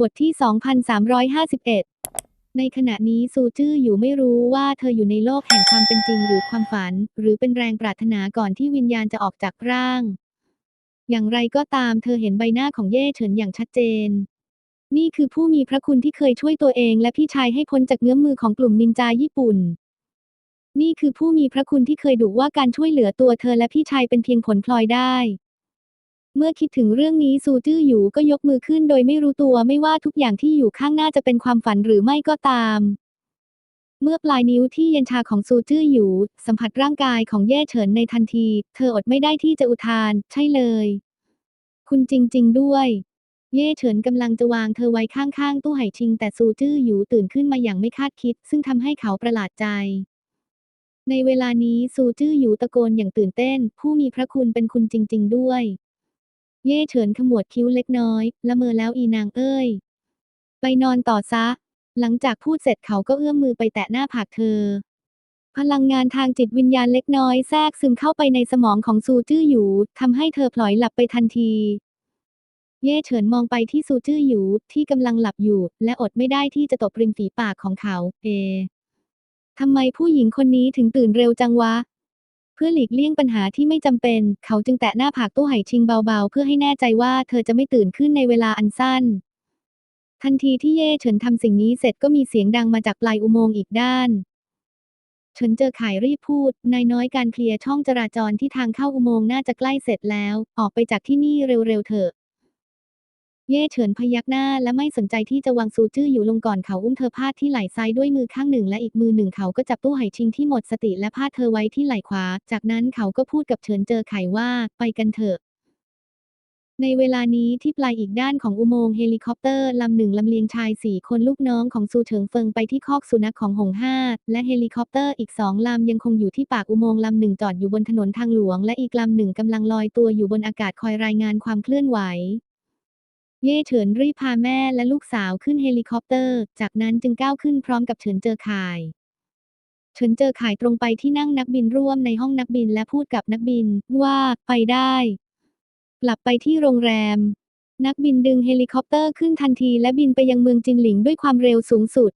บทที่ 2351 ในขณะนี้ซูจื้ออยู่ไม่รู้ว่าเธออยู่ในโลกแห่งความเป็นจริงหรือความฝัน หรือเป็นแรงปรารถนาก่อนที่วิญญาณจะออกจากร่าง อย่างไรก็ตามเธอเห็นใบหน้าของเย่เฉินอย่างชัดเจน นี่คือผู้มีพระคุณที่เคยช่วยตัวเองและพี่ชายให้พ้นจากเงื้อมมือของกลุ่มนินจาญี่ปุ่น นี่คือผู้มีพระคุณที่เคยดุว่าการช่วยเหลือตัวเธอและพี่ชายเป็นเพียงผลพลอยได้ เมื่อคิดถึงเรื่องนี้ซูจื้ออยู่ก็ยกมือขึ้นโดยไม่รู้ตัวไม่ว่าทุกอย่างที่อยู่ข้างหน้าจะเป็นความฝันหรือไม่ก็ตาม เมื่อปลายนิ้วที่เย็นชาของซูจื้ออยู่ สัมผัสร่างกายของเย่เฉินในทันที เธออดไม่ได้ที่จะอุทาน ใช่เลย คุณจริง ๆ ด้วย เย่เฉินกำลังจะวางเธอไว้ข้างๆตู้ไหชิง แต่ซูจื้ออยู่ตื่นขึ้นมาอย่างไม่คาดคิด ซึ่งทำให้เขาประหลาดใจในเวลานี้ซูจื้ออยู่ตะโกนอย่างตื่นเต้น ผู้มีพระคุณเป็นคุณจริง ๆ ด้วย เย่เฉินขมวดคิ้วเล็กน้อย ละเมอแล้วอีนางเอ้ย ไปนอนต่อซะ หลังจากพูดเสร็จเขาก็เอื้อมมือไปแตะหน้าผากเธอ พลังงานทางจิตวิญญาณเล็กน้อยแทรกซึมเข้าไปในสมองของซูจื้ออยู่ทำให้เธอพลอยหลับไปทันที เย่เฉินมองไปที่ซูจื้ออยู่ที่กำลังหลับอยู่ และอดไม่ได้ที่จะตบริมฝีปากของเขา เอทำไมผู้หญิงคนนี้ถึงตื่นเร็วจังวะ เพื่อหลีกเลี่ยงปัญหาที่ไม่จำเป็น เขาจึงแตะหน้าผากตู้ไหชิงเบาๆ เพื่อให้แน่ใจว่าเธอจะไม่ตื่นขึ้นในเวลาอันสั้น ทันทีที่เย่เฉินทำสิ่งนี้เสร็จก็มีเสียงดังมาจากปลายอุโมงค์อีกด้านเฉินเจอข่ายรีบพูด นายน้อยการเคลียร์ช่องจราจรที่ทางเข้าอุโมงค์น่าจะใกล้เสร็จแล้ว ออกไปจากที่นี่เร็วๆเถอะ เย่เฉินพยักหน้าและไม่สนใจที่จะวางซูจื้ออยู่ลงก่อนเขาอุ้มเธอพาดที่ไหล่ซ้ายด้วยมือข้างหนึ่งและอีกมือหนึ่งเขาก็จับตู้ไหชิงที่หมดสติและพาดเธอไว้ที่ไหล่ขวา จากนั้นเขาก็พูดกับเฉินเจอไขว่าไปกันเถอะในเวลานี้ที่ปลายอีกด้านของอุโมงค์เฮลิคอปเตอร์ลำหนึ่งลำเลียงชายสี่คนลูกน้องของซูเฉิงเฟิงไปที่คอกสุนัขของหงห้า และเฮลิคอปเตอร์อีกสองลำยังคงอยู่ที่ปากอุโมงค์ลำหนึ่งจอดอยู่บนถนนทางหลวง และอีกลำหนึ่งกำลังลอยตัวอยู่บนอากาศคอยรายงานความเคลื่อนไหว เย่เฉินรีบพาแม่และลูกสาวขึ้นเฮลิคอปเตอร์ จากนั้นจึงก้าวขึ้นพร้อมกับเฉินเจอข่าย เฉินเจอข่ายตรงไปที่นั่งนักบินร่วมในห้องนักบินและพูดกับนักบินว่าไปได้ กลับไปที่โรงแรม นักบินดึงเฮลิคอปเตอร์ขึ้นทันทีและบินไปยังเมืองจินหลิงด้วยความเร็วสูงสุด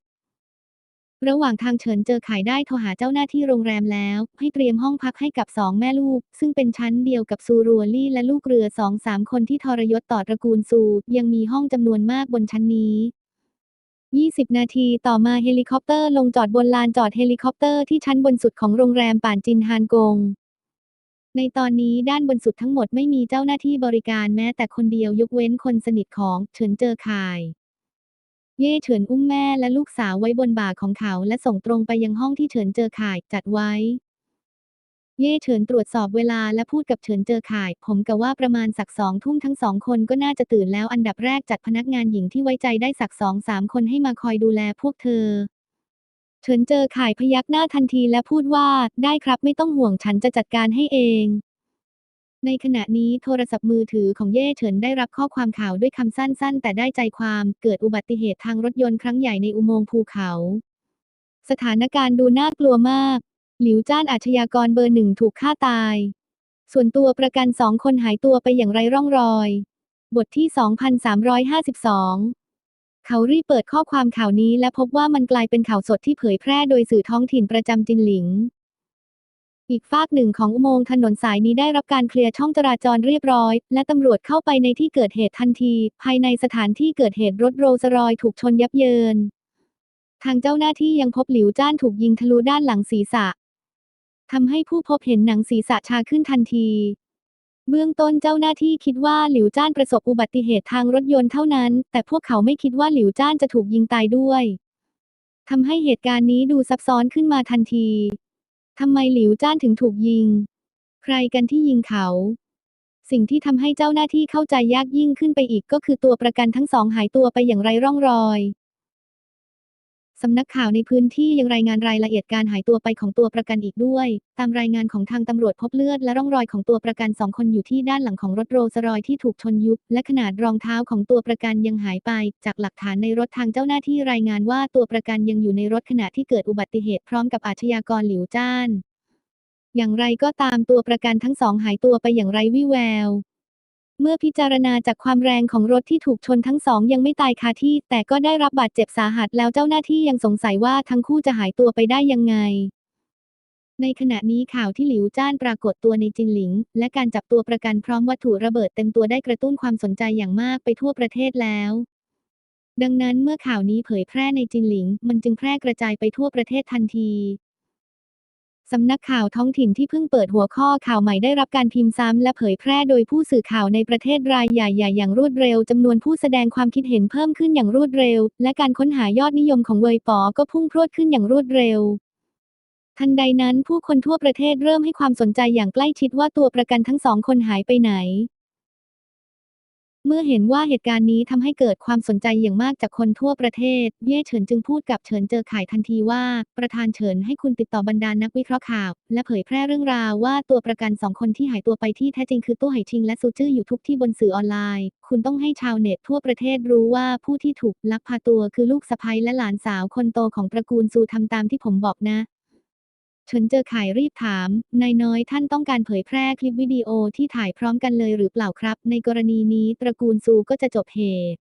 ระหว่างทางเฉินเจอขายได้โทรหาเจ้าหน้าที่โรงแรมแล้ว ให้เตรียมห้องพักให้กับสองแม่ลูก ซึ่งเป็นชั้นเดียวกับซูรัวลี่และลูกเรือสองสามคนที่ทรยศต่อตระกูลซูยังมีห้องจำนวนมากบนชั้นนี้ 20 นาทีต่อมาเฮลิคอปเตอร์ลงจอดบนลานจอดเฮลิคอปเตอร์ที่ชั้นบนสุดของโรงแรมป่านจินฮานกง ในตอนนี้ด้านบนสุดทั้งหมดไม่มีเจ้าหน้าที่บริการแม้แต่คนเดียวยกเว้นคนสนิทของเฉินเจอข่าย เย่เฉินอุ้มแม่และลูกสาวไว้บนบ่าของเขาและส่งตรงไปยังห้องที่เฉินเจอข่ายจัดไว้ เย่เฉินตรวจสอบเวลาและพูดกับเฉินเจอข่าย ผมกะว่าประมาณสักสองทุ่มทั้งสองคนก็น่าจะตื่นแล้วอันดับแรกจัดพนักงานหญิงที่ไว้ใจได้สักสองสามคนให้มาคอยดูแลพวกเธอ เฉินเจอข่ายพยักหน้าทันทีและพูดว่า ได้ครับไม่ต้องห่วงฉันจะจัดการให้เอง ในขณะนี้โทรศัพท์มือถือของเย่เฉินได้รับข้อความข่าวด้วยคำสั้นๆ แต่ได้ใจความเกิดอุบัติเหตุทางรถยนต์ครั้งใหญ่ในอุโมงค์ภูเขา สถานการณ์ดูน่ากลัวมาก หลิวจ้านอาชญากรเบอร์หนึ่งถูกฆ่าตาย ส่วนตัวประกันสองคนหายตัวไปอย่างไรร่องรอย บทที่ 2352 เขารีบเปิดข้อความข่าวนี้และพบว่ามันกลายเป็นข่าวสดที่เผยแพร่โดยสื่อท้องถิ่นประจำจินหลิง อีกฝากหนึ่งของอุโมงค์ถนนสายนี้ได้รับการเคลียร์ช่องจราจรเรียบร้อย และตำรวจเข้าไปในที่เกิดเหตุทันที ภายในสถานที่เกิดเหตุรถโรลส์รอยซ์ถูกชนยับเยิน ทางเจ้าหน้าที่ยังพบหลิวจ้านถูกยิงทะลุด้านหลังศีรษะทำให้ผู้พบเห็นหนังศีรษะชาขึ้นทันที เบื้องต้นเจ้าหน้าที่คิดว่าหลิวจ้านประสบอุบัติเหตุทางรถยนต์เท่านั้น แต่พวกเขาไม่คิดว่าหลิวจ้านจะถูกยิงตายด้วยทำให้เหตุการณ์นี้ดูซับซ้อนขึ้นมาทันที ทำไมหลิวจ้านถึงถูกยิง ใครกันที่ยิงเขา สิ่งที่ทำให้เจ้าหน้าที่เข้าใจยากยิ่งขึ้นไปอีกก็คือตัวประกันทั้งสองหายตัวไปอย่างไรร่องรอย สำนักข่าวในพื้นที่ยังรายงานรายละเอียดการหายตัวไปของตัวประกันอีกด้วย ตามรายงานของทางตำรวจพบเลือดและร่องรอยของตัวประกันสองคนอยู่ที่ด้านหลังของรถโรลส์รอยที่ถูกชนยุบ และขนาดรองเท้าของตัวประกันยังหายไป จากหลักฐานในรถทางเจ้าหน้าที่รายงานว่าตัวประกันยังอยู่ในรถขณะที่เกิดอุบัติเหตุพร้อมกับอาชญากรหลิวจ้าน อย่างไรก็ตามตัวประกันทั้งสองหายตัวไปอย่างไรวิแวว เมื่อพิจารณาจากความแรงของรถที่ถูกชนทั้งสองยังไม่ตายคาที่ แต่ก็ได้รับบาดเจ็บสาหัสแล้วเจ้าหน้าที่ยังสงสัยว่าทั้งคู่จะหายตัวไปได้ยังไง ในขณะนี้ข่าวที่หลิวจ้านปรากฏตัวในจินหลิง และการจับตัวประกันพร้อมวัตถุระเบิดเต็มตัวได้กระตุ้นความสนใจอย่างมากไปทั่วประเทศแล้ว ดังนั้นเมื่อข่าวนี้เผยแพร่ในจินหลิง มันจึงแพร่กระจายไปทั่วประเทศทันที สำนักข่าวท้องถิ่นที่เพิ่งเปิดหัวข้อข่าวใหม่ได้รับการพิมพ์ซ้ำและเผยแพร่โดยผู้สื่อข่าวในประเทศรายใหญ่ๆอย่างรวดเร็วจำนวนผู้แสดงความคิดเห็นเพิ่มขึ้นอย่างรวดเร็ว และการค้นหายอดนิยมของเวยปอก็พุ่งพรวดขึ้นอย่างรวดเร็วทันใดนั้นผู้คนทั่วประเทศเริ่มให้ความสนใจอย่างใกล้ชิดว่าตัวประกันทั้งสองคนหายไปไหน เมื่อเห็นว่าเหตุการณ์นี้ทำให้เกิดความสนใจอย่างมากจากคนทั่วประเทศ เย่เฉินจึงพูดกับเฉินเจอข่ายทันทีว่า ประธานเฉินให้คุณติดต่อบรรดานักวิเคราะห์ข่าว และเผยแพร่เรื่องราวว่าตัวประกันสองคนที่หายตัวไปที่แท้จริงคือตู้ไหชิงและซูจื้ออยู่ทุกที่บนสื่อออนไลน์ คุณต้องให้ชาวเน็ตทั่วประเทศรู้ว่าผู้ที่ถูกลักพาตัวคือลูกสะใภ้และหลานสาวคนโตของตระกูลซูทำตามที่ผมบอกนะ เฉินเจอข่ายรีบถาม นายน้อยท่านต้องการเผยแพร่คลิปวิดีโอที่ถ่ายพร้อมกันเลยหรือเปล่าครับ ในกรณีนี้ตระกูลซูก็จะจบเหตุ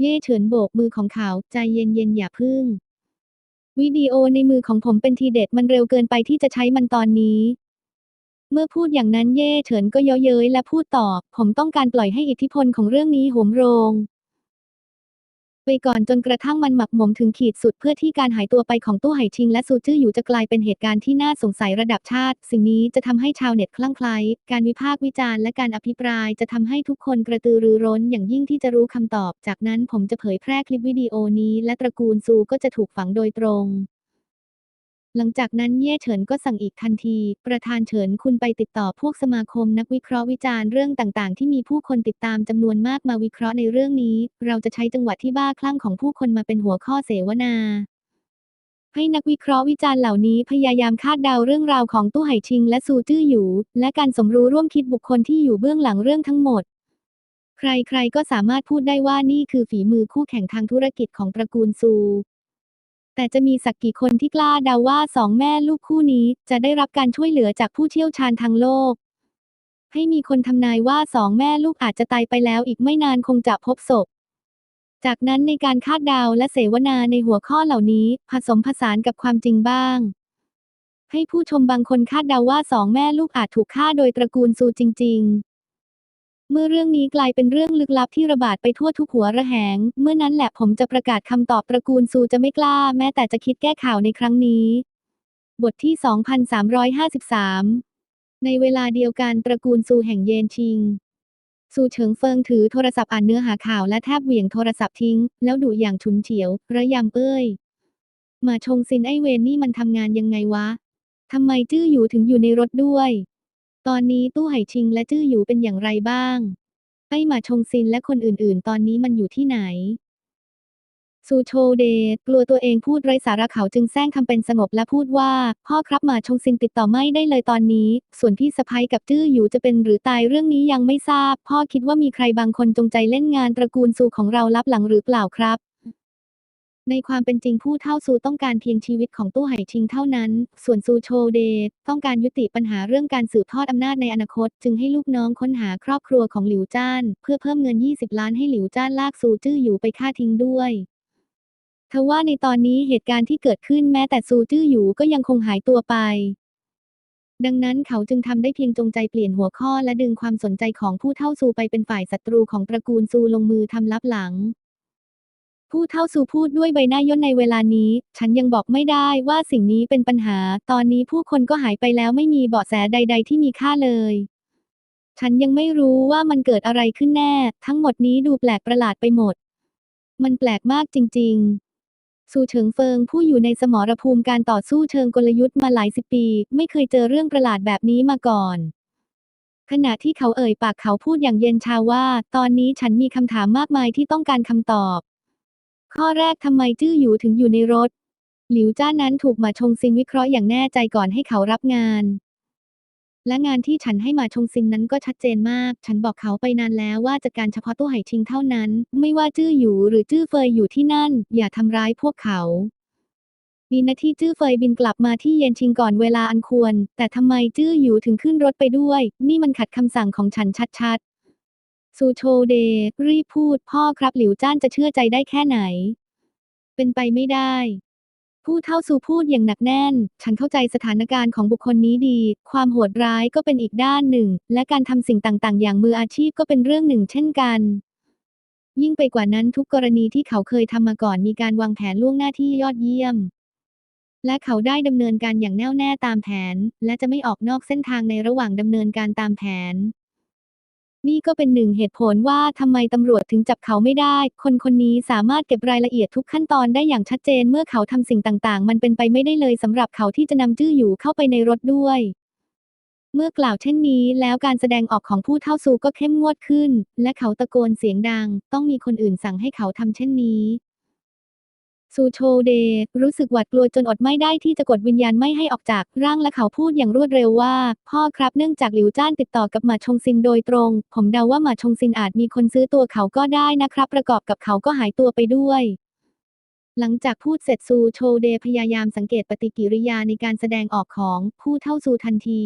เย่เฉินโบกมือของเขาใจเย็นๆอย่าพึ่ง วิดีโอในมือของผมเป็นทีเด็ดมันเร็วเกินไปที่จะใช้มันตอนนี้ เมื่อพูดอย่างนั้นเย่เฉินก็เย้ยเย้ยและพูดต่อ ผมต้องการปล่อยให้อิทธิพลของเรื่องนี้โหมโรง ไปก่อนจนกระทั่งมันหมักหมมถึงขีดสุดเพื่อที่การหายตัวไปของตู้ไหชิง และซูจื้ออยู่จะกลายเป็นเหตุการณ์ที่น่าสงสัยระดับชาติ สิ่งนี้จะทำให้ชาวเน็ตคลั่งไคล้การวิพากษ์วิจารณ์และการอภิปรายจะทำให้ทุกคนกระตือรือร้นอย่างยิ่งที่จะรู้คำตอบ จากนั้นผมจะเผยแพร่คลิปวิดีโอนี้ และตระกูลซูก็จะถูกฝังโดยตรง หลังจากนั้นเย่เฉินก็สั่งอีกทันที ประธานเฉินคุณไปติดต่อพวกสมาคมนักวิเคราะห์วิจารณ์เรื่องต่างๆ ที่มีผู้คนติดตามจำนวนมากมาวิเคราะห์ในเรื่องนี้ เราจะใช้จังหวะที่บ้าคลั่งของผู้คนมาเป็นหัวข้อเสวนา ให้นักวิเคราะห์วิจารณ์เหล่านี้พยายามคาดเดาเรื่องราวของตู้ไห่ชิง และซูจื้อหยูและการสมรู้ร่วมคิดบุคคลที่อยู่เบื้องหลังเรื่องทั้งหมด ใครๆก็สามารถพูดได้ว่านี่คือฝีมือคู่แข่งทางธุรกิจของตระกูลซู แต่จะมีสักกี่คนที่กล้าเดาว่าสองแม่ลูกคู่นี้ จะได้รับการช่วยเหลือจากผู้เชี่ยวชาญทางโลก ให้มีคนทำนายว่าสองแม่ลูกอาจจะตายไปแล้วอีกไม่นานคงจะพบศพ จากนั้นในการคาดเดาและเสวนาในหัวข้อเหล่านี้ ผสมผสานกับความจริงบ้าง ให้ผู้ชมบางคนคาดเดาว่าสองแม่ลูกอาจถูกฆ่าโดยตระกูลซูจริง ๆ เมื่อเรื่องนี้กลายเป็นเรื่องลึกลับที่ระบาดไปทั่วทุกหัวระแหง เมื่อนั้นแหละผมจะประกาศคำตอบตระกูลซูจะไม่กล้า แม้แต่จะคิดแก้ข่าวในครั้งนี้ บทที่ 2353 ในเวลาเดียวกันตระกูลซูแห่งเยนชิง ซูเฉิงเฟิงถือโทรศัพท์อ่านเนื้อหาข่าวและแทบเหวี่ยงโทรศัพท์ทิ้ง แล้วดุอย่างฉุนเฉียว ระยำเอ้ย มาชงซินไอเวนนี่มันทำงานยังไงวะทำไมจื้ออยู่ถึงอยู่ในรถด้วย ตอนนี้ตู้ไหชิงและจื้ออยู่เป็นอย่างไรบ้าง ไอ้หมาชงซินและคนอื่นๆ ตอนนี้มันอยู่ที่ไหนซูโชเดกลัวตัวเองพูดไร้สาระเขาจึงแซงทำเป็นสงบและพูดว่า พ่อครับหมาชงซินติดต่อไม่ได้เลยตอนนี้ ส่วนพี่สะพ้ยกับจื้ออยู่จะเป็นหรือตายเรื่องนี้ยังไม่ทราบ พ่อคิดว่ามีใครบางคนจงใจเล่นงานตระกูลซูของเราลับหลังหรือเปล่าครับ ในความเป็นจริงผู้เท่าซูต้องการเพียงชีวิตของตู้ไหชิงเท่านั้น ส่วนซูโชเดต้องการยุติปัญหาเรื่องการสืบทอดอำนาจในอนาคต จึงให้ลูกน้องค้นหาครอบครัวของหลิวจ้าน เพื่อเพิ่มเงิน 20 ล้านให้หลิวจ้านลากซูจื้ออยู่ไปฆ่าทิ้งด้วยทว่าในตอนนี้เหตุการณ์ที่เกิดขึ้นแม้แต่ซูจื้ออยู่ก็ยังคงหายตัวไป ดังนั้นเขาจึงทำได้เพียงจงใจเปลี่ยนหัวข้อและดึงความสนใจของผู้เท่าซูไปเป็นฝ่ายศัตรูของตระกูลซูลงมือทำลับหลัง ผู้เท่าซูพูดด้วยใบหน้าย่นในเวลานี้ ฉันยังบอกไม่ได้ว่าสิ่งนี้เป็นปัญหา ตอนนี้ผู้คนก็หายไปแล้วไม่มีเบาะแสใด ๆ ที่มีค่าเลย ฉันยังไม่รู้ว่ามันเกิดอะไรขึ้นแน่ ทั้งหมดนี้ดูแปลกประหลาดไปหมด มันแปลกมากจริงๆซูเฉิงเฟิงผู้อยู่ในสมรภูมิการต่อสู้เชิงกลยุทธ์มาหลายสิบปี ไม่เคยเจอเรื่องประหลาดแบบนี้มาก่อนขณะที่เขาเอ่ยปากเขาพูดอย่างเย็นชาว่า ตอนนี้ฉันมีคำถามมากมายที่ต้องการคำตอบ ข้อแรกทำไมจื้ออยู่ถึงอยู่ในรถ หลิวจ้านั้นถูกหมาชงซินวิเคราะห์อย่างแน่ใจก่อนให้เขารับงาน และงานที่ฉันให้หมาชงซินนั้นก็ชัดเจนมาก ฉันบอกเขาไปนานแล้วว่าจัดการเฉพาะตู้ไหชิงเท่านั้น ไม่ว่าจื้ออยู่หรือจื้อเฟยอยู่ที่นั่น อย่าทำร้ายพวกเขาดีนะที่จื้อเฟยบินกลับมาที่เย็นชิงก่อนเวลาอันควร แต่ทำไมจื้ออยู่ถึงขึ้นรถไปด้วย นี่มันขัดคำสั่งของฉันชัด ซูโชเดรีพูดพ่อครับหลิวจ้านจะเชื่อใจได้แค่ไหน เป็นไปไม่ได้ ผู้เท่าซูพูดอย่างหนักแน่น ฉันเข้าใจสถานการณ์ของบุคคลนี้ดี ความโหดร้ายก็เป็นอีกด้านหนึ่ง และการทำสิ่งต่างๆ อย่างมืออาชีพก็เป็นเรื่องหนึ่งเช่นกันยิ่งไปกว่านั้นทุกกรณีที่เขาเคยทำมาก่อนมีการวางแผนล่วงหน้าที่ยอดเยี่ยม และเขาได้ดำเนินการอย่างแน่วแน่ตามแผน และจะไม่ออกนอกเส้นทางในระหว่างดำเนินการตามแผน นี่ก็เป็นหนึ่งเหตุผลว่าทำไมตำรวจถึงจับเขาไม่ได้ คนคนนี้สามารถเก็บรายละเอียดทุกขั้นตอนได้อย่างชัดเจนเมื่อเขาทำสิ่งต่างๆ มันเป็นไปไม่ได้เลยสำหรับเขาที่จะนำจื้ออยู่เข้าไปในรถด้วย เมื่อกล่าวเช่นนี้แล้วการแสดงออกของผู้เท่าซูก็เข้มงวดขึ้น และเขาตะโกนเสียงดัง ต้องมีคนอื่นสั่งให้เขาทำเช่นนี้ ซูโชเดรู้สึกหวาดกลัวจนอดไม่ได้ที่จะกดวิญญาณไม่ให้ออกจากร่างและเขาพูดอย่างรวดเร็วว่า พ่อครับเนื่องจากหลิวจ้านติดต่อกับหมาชงซินโดยตรง ผมเดาว่าหมาชงซินอาจมีคนซื้อตัวเขาก็ได้นะครับ ประกอบกับเขาก็หายตัวไปด้วย หลังจากพูดเสร็จซูโชเดพยายามสังเกตปฏิกิริยาในการแสดงออกของผู้เท่าซูทันที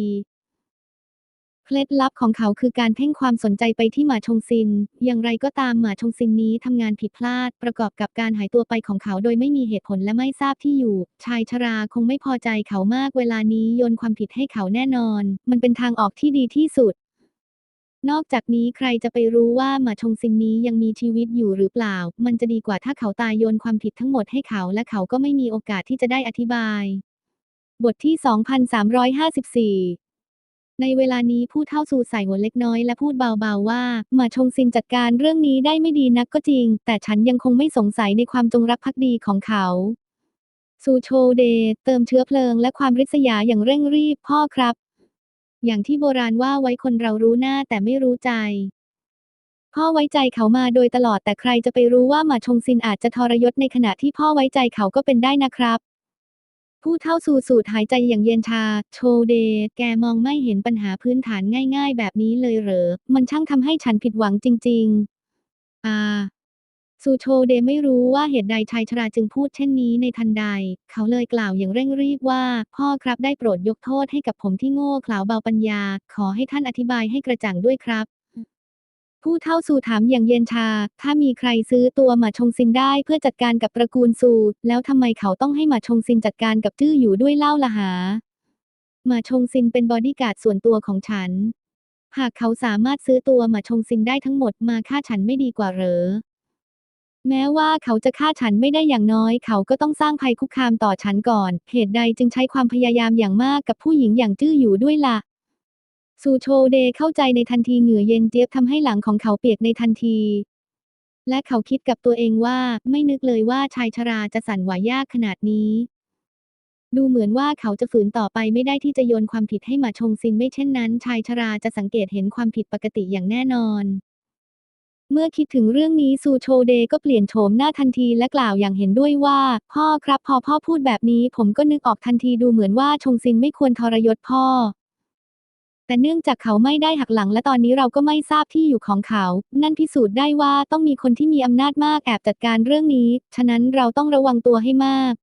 เคล็ดลับของเขาคือการเพ่งความสนใจไปที่หมาชงซิน อย่างไรก็ตามหมาชงซินนี้ทำงานผิดพลาด ประกอบกับการหายตัวไปของเขาโดยไม่มีเหตุผลและไม่ทราบที่อยู่ ชายชราคงไม่พอใจเขามากเวลานี้โยนความผิดให้เขาแน่นอน มันเป็นทางออกที่ดีที่สุดนอกจากนี้ใครจะไปรู้ว่าหมาชงซินนี้ยังมีชีวิตอยู่หรือเปล่า มันจะดีกว่าถ้าเขาตายโยนความผิดทั้งหมดให้เขาและเขาก็ไม่มีโอกาสที่จะได้อธิบาย บทที่ 2354 ในเวลานี้ผู้เท่าซูใส่หัวเล็กน้อยและพูดเบาๆว่าหมาชงซินจัดการเรื่องนี้ได้ไม่ดีนักก็จริง แต่ฉันยังคงไม่สงสัยในความจงรักภักดีของเขาซูโชเดเติมเชื้อเพลิงและความริษยาอย่างเร่งรีบพ่อครับ อย่างที่โบราณว่าไว้คนเรารู้หน้าแต่ไม่รู้ใจ พ่อไว้ใจเขามาโดยตลอดแต่ใครจะไปรู้ว่าหมาชงซินอาจจะทรยศในขณะที่พ่อไว้ใจเขาก็เป็นได้นะครับ ผู้เท่าสูสูดหายใจอย่างเย็นชา โชเด แกมองไม่เห็นปัญหาพื้นฐานง่าย ๆ แบบนี้เลยเหรอ มันช่างทำให้ฉันผิดหวังจริง ๆ อ่าซูโชเดไม่รู้ว่าเหตุใดชายชราจึงพูดเช่นนี้ในทันใด เขาเลยกล่าวอย่างเร่งรีบว่า พ่อครับได้โปรดยกโทษให้กับผมที่โง่เขลาเบาปัญญา ขอให้ท่านอธิบายให้กระจ่างด้วยครับ ผู้เท่าซูถามอย่างเย็นชา ถ้ามีใครซื้อตัวหมาชงซินได้เพื่อจัดการกับตระกูลซูแล้วทำไมเขาต้องให้หมาชงซินจัดการกับจื้ออยู่ด้วยเล่าละหา หมาชงซินเป็นบอดี้การ์ดส่วนตัวของฉัน หากเขาสามารถซื้อตัวหมาชงซินได้ทั้งหมดมาฆ่าฉันไม่ดีกว่าเหรอ แม้ว่าเขาจะฆ่าฉันไม่ได้อย่างน้อย เขาก็ต้องสร้างภัยคุกคามต่อฉันก่อน เหตุใดจึงใช้ความพยายามอย่างมากกับผู้หญิงอย่างจื้ออยู่ด้วยละ่ะ ซูโชเดเข้าใจในทันทีเหงื่อเย็นเจี๊ยบทำให้หลังของเขาเปียกในทันที และเขาคิดกับตัวเองว่าไม่นึกเลยว่าชายชราจะสั่นไหวยากขนาดนี้ ดูเหมือนว่าเขาจะฝืนต่อไปไม่ได้ที่จะโยนความผิดให้หมาชงซินไม่เช่นนั้น ชายชราจะสังเกตเห็นความผิดปกติอย่างแน่นอน เมื่อคิดถึงเรื่องนี้ซูโชเดก็เปลี่ยนโฉมหน้าทันทีและกล่าวอย่างเห็นด้วยว่า พ่อครับพอพ่อพูดแบบนี้ ผมก็นึกออกทันทีดูเหมือนว่าชงซินไม่ควรทรยศพ่อ แต่เนื่องจากเขาไม่ได้หักหลังและตอนนี้เราก็ไม่ทราบที่อยู่ของเขา นั่นพิสูจน์ได้ว่าต้องมีคนที่มีอำนาจมากแอบจัดการเรื่องนี้ ฉะนั้นเราต้องระวังตัวให้มาก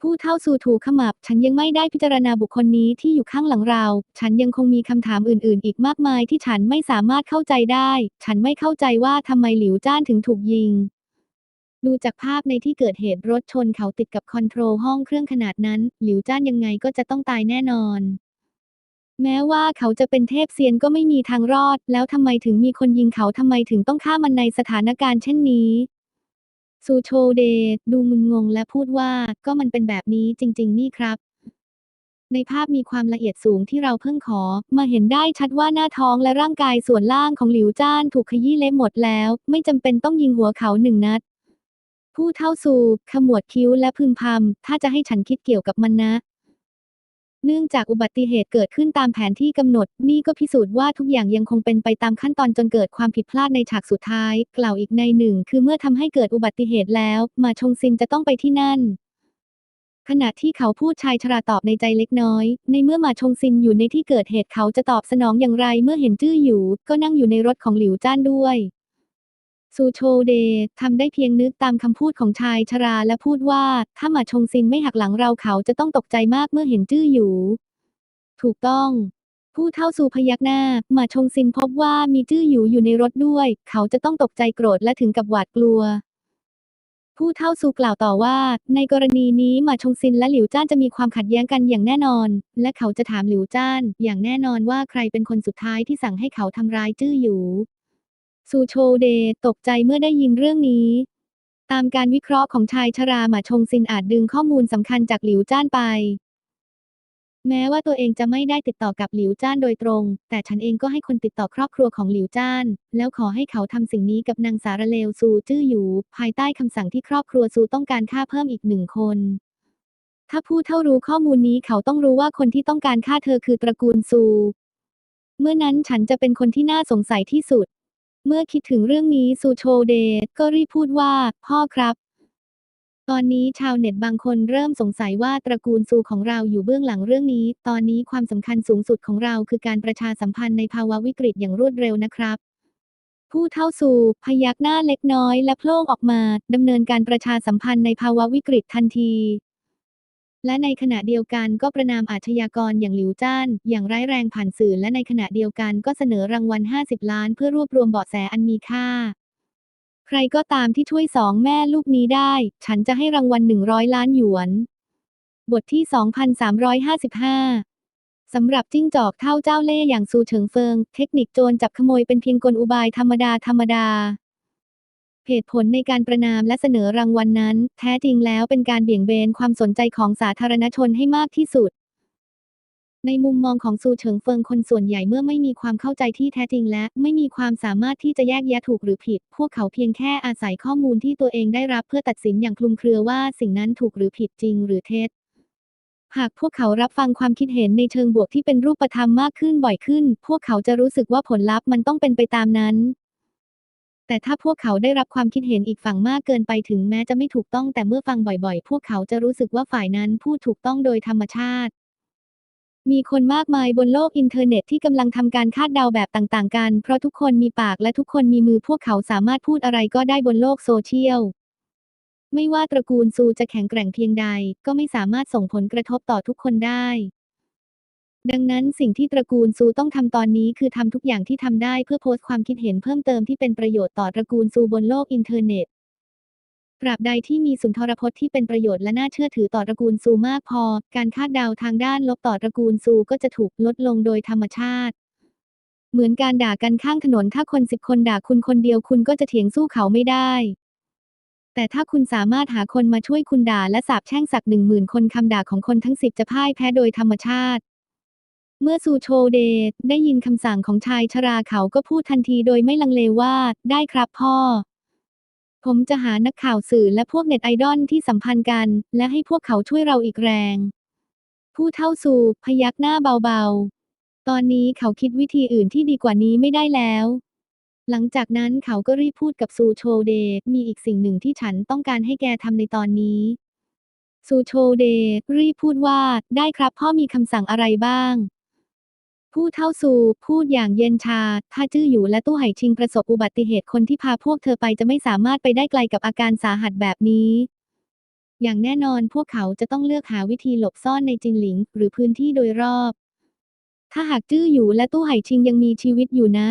ผู้เท่าสู่ถูขมับ ฉันยังไม่ได้พิจารณาบุคคลนี้ที่อยู่ข้างหลังเรา ฉันยังคงมีคำถามอื่น ๆ อีกมากมายที่ฉันไม่สามารถเข้าใจได้ ฉันไม่เข้าใจว่าทำไมหลิวจ้านถึงถูกยิงดูจากภาพในที่เกิดเหตุรถชนเขาติดกับคอนโทรลห้องเครื่องขนาดนั้น หลิวจ้านยังไงก็จะต้องตายแน่นอน แม้ว่าเขาจะเป็นเทพเซียนก็ไม่มีทางรอด แล้วทำไมถึงมีคนยิงเขาทำไมถึงต้องฆ่ามันในสถานการณ์เช่นนี้ซูโชเดดูมึนงงและพูดว่าก็มันเป็นแบบนี้จริง ๆ นี่ครับ ในภาพมีความละเอียดสูงที่เราเพิ่งขอ มาเห็นได้ชัดว่าหน้าท้องและร่างกายส่วนล่างของหลิวจ้านถูกขยี้เละหมดแล้ว ไม่จำเป็นต้องยิงหัวเขาหนึ่งนัด ผู้เท่าสูขมวดคิ้วและพึมพำถ้าจะให้ฉันคิดเกี่ยวกับมันนะ เนื่องจากอุบัติเหตุเกิดขึ้นตามแผนที่กำหนด นี่ก็พิสูจน์ว่าทุกอย่างยังคงเป็นไปตามขั้นตอนจนเกิดความผิดพลาดในฉากสุดท้าย กล่าวอีกในหนึ่ง คือเมื่อทำให้เกิดอุบัติเหตุแล้ว มาชงซินจะต้องไปที่นั่น ขณะที่เขาพูดชายชราตอบในใจเล็กน้อย ในเมื่อมาชงซินอยู่ในที่เกิดเหตุเขาจะตอบสนองอย่างไร เมื่อเห็นจื้ออยู่ ก็นั่งอยู่ในรถของหลิวจ้านด้วย ซูโชเดทำได้เพียงนึกตามคำพูดของชายชราและพูดว่า ถ้ามาชงซินไม่หักหลังเราเขาจะต้องตกใจมากเมื่อเห็นจื้ออยู่ ถูกต้อง ผู้เท่าซูพยักหน้าหมาชงซินพบว่ามีจื้อหยูอยู่ในรถด้วย เขาจะต้องตกใจโกรธและถึงกับหวาดกลัว ผู้เท่าซูกล่าวต่อว่า ในกรณีนี้หมาชงซินและหลิวจ้านจะมีความขัดแย้งกันอย่างแน่นอน และเขาจะถามหลิวจ้าน อย่างแน่นอนว่าใครเป็นคนสุดท้ายที่สั่งให้เขาทำร้ายจื้อหยู ซูโชเดตกใจเมื่อได้ยินเรื่องนี้ ตามการวิเคราะห์ของชายชราหมาชงซินอาจดึงข้อมูลสำคัญจากหลิวจ้านไป แม้ว่าตัวเองจะไม่ได้ติดต่อกับหลิวจ้านโดยตรง แต่ฉันเองก็ให้คนติดต่อครอบครัวของหลิวจ้าน แล้วขอให้เขาทำสิ่งนี้กับนางสารเลวซูจื้อหยูภายใต้คำสั่งที่ครอบครัวซูต้องการฆ่าเพิ่มอีกหนึ่งคนถ้าผู้เท่ารู้ข้อมูลนี้เขาต้องรู้ว่าคนที่ต้องการฆ่าเธอคือตระกูลซู เมื่อนั้นฉันจะเป็นคนที่น่าสงสัยที่สุด เมื่อคิดถึงเรื่องนี้ซูโชเดก็รีบพูดว่า พ่อครับ ตอนนี้ชาวเน็ตบางคนเริ่มสงสัยว่าตระกูลซูของเราอยู่เบื้องหลังเรื่องนี้ ตอนนี้ความสำคัญสูงสุดของเราคือการประชาสัมพันธ์ในภาวะวิกฤตอย่างรวดเร็วนะครับ ผู้เท่าซูพยักหน้าเล็กน้อยและโพล่งออกมาดำเนินการประชาสัมพันธ์ในภาวะวิกฤตทันที และในขณะเดียวกันก็ประนามอาชญากรอย่างหลิวจ้าน อย่างร้ายแรงผ่านสื่อและในขณะเดียวกันก็เสนอรางวัล 50 ล้านเพื่อรวบรวมเบาะแสอันมีค่า ใครก็ตามที่ช่วยสองแม่ลูกนี้ได้ ฉันจะให้รางวัล 100 ล้านหยวน บทที่ 2355สำหรับจิ้งจอกเท่าเจ้าเล่ห์อย่างซูเฉิงเฟิง เทคนิคโจรจับขโมยเป็นเพียงกลอุบายธรรมดาธรรมดา เหตุผลในการประนามและเสนอรางวัลนนั้น แท้จริงแล้วเป็นการเบี่ยงเบนความสนใจของสาธารณชนให้มากที่สุด ในมุมมองของซูเฉิงเฟิงคนส่วนใหญ่เมื่อไม่มีความเข้าใจที่แท้จริงและไม่มีความสามารถที่จะแยกแยะถูกหรือผิด พวกเขาเพียงแค่อาศัยข้อมูลที่ตัวเองได้รับเพื่อตัดสินอย่างคลุมเครือว่าสิ่งนั้นถูกหรือผิดจริงหรือเท็จหากพวกเขารับฟังความคิดเห็นในเชิงบวกที่เป็นรูปธรรมมากขึ้นบ่อยขึ้น พวกเขาจะรู้สึกว่าผลลัพธ์มันต้องเป็นไปตามนั้น แต่ถ้าพวกเขาได้รับความคิดเห็นอีกฝั่งมากเกินไปถึงแม้จะไม่ถูกต้องแต่เมื่อฟังบ่อยๆ พวกเขาจะรู้สึกว่าฝ่ายนั้นพูดถูกต้องโดยธรรมชาติ มีคนมากมายบนโลกอินเทอร์เน็ตที่กำลังทำการคาดเดาแบบต่างๆ กัน เพราะทุกคนมีปากและทุกคนมีมือพวกเขาสามารถพูดอะไรก็ได้บนโลกโซเชียลไม่ว่าตระกูลซูจะแข็งแกร่งเพียงใด ก็ไม่สามารถส่งผลกระทบต่อทุกคนได้ ดังนั้นสิ่งที่ตระกูลซูต้องทำตอนนี้คือทำทุกอย่างที่ทำได้เพื่อโพสต์ความคิดเห็นเพิ่มเติมที่เป็นประโยชน์ต่อตระกูลซูบนโลกอินเทอร์เน็ตตราบใดที่มีสุนทรพจน์ที่เป็นประโยชน์และน่าเชื่อถือต่อตระกูลซูมากพอ การคาดเดาทางด้านลบต่อตระกูลซูก็จะถูกลดลงโดยธรรมชาติ เหมือนการด่ากันข้างถนนถ้าคนสิบคนด่าคุณคนเดียวคุณก็จะเถียงสู้เขาไม่ได้ แต่ถ้าคุณสามารถหาคนมาช่วยคุณด่าและสาบแช่งสักหนึ่งหมื่นคนคำด่าของคนทั้งสิบจะพ่ายแพ้โดยธรรมชาติ เมื่อซูโชเดได้ยินคำสั่งของชายชราเขาก็พูดทันทีโดยไม่ลังเลว่า ได้ครับพ่อ ผมจะหานักข่าวสื่อและพวกเน็ตไอดอลที่สัมพันธ์กัน และให้พวกเขาช่วยเราอีกแรง ผู้เท่าสูพยักหน้าเบาๆ ตอนนี้เขาคิดวิธีอื่นที่ดีกว่านี้ไม่ได้แล้ว หลังจากนั้นเขาก็รีบพูดกับซูโชเดมีอีกสิ่งหนึ่งที่ฉันต้องการให้แกทำในตอนนี้ ซูโชเดรีบพูดว่า ได้ครับพ่อมีคำสั่งอะไรบ้าง ผู้เท่าซูพูดอย่างเย็นชา ถ้าจื้ออยู่และตู้ไห่ชิงประสบอุบัติเหตุคนที่พาพวกเธอไปจะไม่สามารถไปได้ไกลกับอาการสาหัสแบบนี้ อย่างแน่นอนพวกเขาจะต้องเลือกหาวิธีหลบซ่อนในจินหลิง หรือพื้นที่โดยรอบ ถ้าหากจื้ออยู่และตู้ไห่ชิงยังมีชีวิตอยู่นะ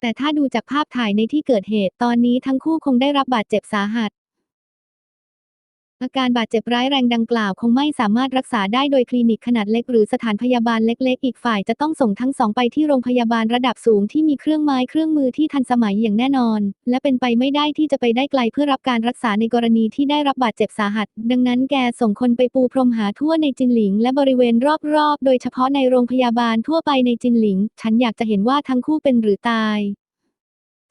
แต่ถ้าดูจากภาพถ่ายในที่เกิดเหตุตอนนี้ทั้งคู่คงได้รับบาดเจ็บสาหัส อาการบาดเจ็บร้ายแรงดังกล่าวคงไม่สามารถรักษาได้โดยคลินิกขนาดเล็กหรือสถานพยาบาลเล็ก ๆ อีกฝ่ายจะต้องส่งทั้งสองไปที่โรงพยาบาลระดับสูงที่มีเครื่องไม้เครื่องมือที่ทันสมัยอย่างแน่นอน และเป็นไปไม่ได้ที่จะไปได้ไกลเพื่อรับการรักษาในกรณีที่ได้รับบาดเจ็บสาหัส ดังนั้นแกส่งคนไปปูพรมหาทั่วในจินหลิง และบริเวณรอบ ๆ โดยเฉพาะในโรงพยาบาลทั่วไปในจินหลิง ฉันอยากจะเห็นว่าทั้งคู่เป็นหรือตาย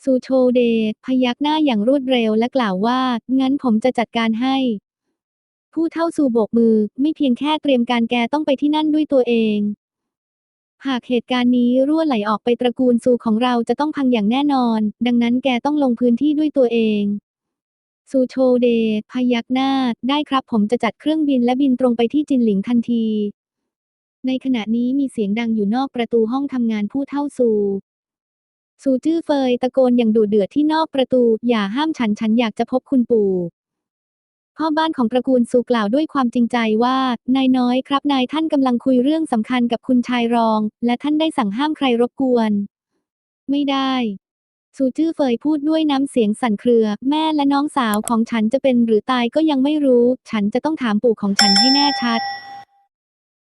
ซูโชเดพยักหน้าอย่างรวดเร็วและกล่าวว่า งั้นผมจะจัดการให้ ผู้เท่าซูโบกมือ ไม่เพียงแค่เตรียมการแกต้องไปที่นั่นด้วยตัวเอง หากเหตุการณ์นี้รั่วไหลออกไปตระกูลซูของเราจะต้องพังอย่างแน่นอน ดังนั้นแกต้องลงพื้นที่ด้วยตัวเองซูโชเดพยักหน้า ได้ครับผมจะจัดเครื่องบินและบินตรงไปที่จินหลิงทันที ในขณะนี้มีเสียงดังอยู่นอกประตูห้องทำงานผู้เท่าซูซูจื้อเฟยตะโกนอย่างดุเดือดที่นอกประตู อย่าห้ามฉันฉันอยากจะพบคุณปู่ พ่อบ้านของตระกูลซูกล่าวด้วยความจริงใจว่า นายน้อยครับนายท่านกำลังคุยเรื่องสำคัญกับคุณชายรอง และท่านได้สั่งห้ามใครรบกวน ไม่ได้ซูจื้อเฟยพูดด้วยน้ำเสียงสั่นเครือ แม่และน้องสาวของฉันจะเป็นหรือตายก็ยังไม่รู้ ฉันจะต้องถามปู่ของฉันให้แน่ชัด